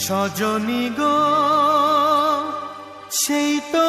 সজনী গো সেই তো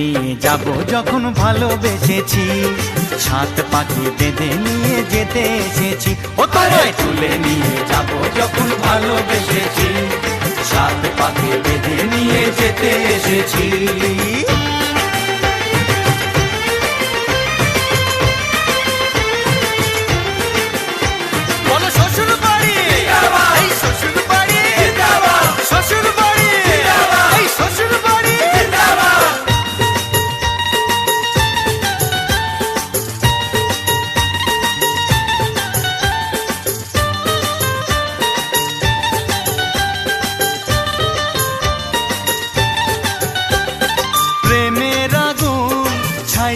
নিয়ে যাব যখন ভালোবেসেছি। সাত পাখি বেঁধে নিয়ে যেতে এসেছি। ও তারায় তুলে নিয়ে যাব যখন ভালোবেসেছি। সাত পাখি বেঁধে নিয়ে যেতে এসেছি।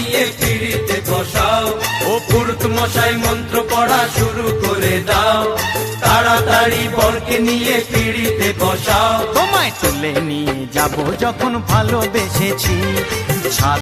নিয়ে পিড়িতে বসাও। ও পুরুত মশাই, মন্ত্র পড়া শুরু করে দাও। তাড়াতাড়ি বরকে নিয়ে পিড়িতে বসাও। তোমায় চলে নিয়ে যাব যখন ভালোবেসেছি।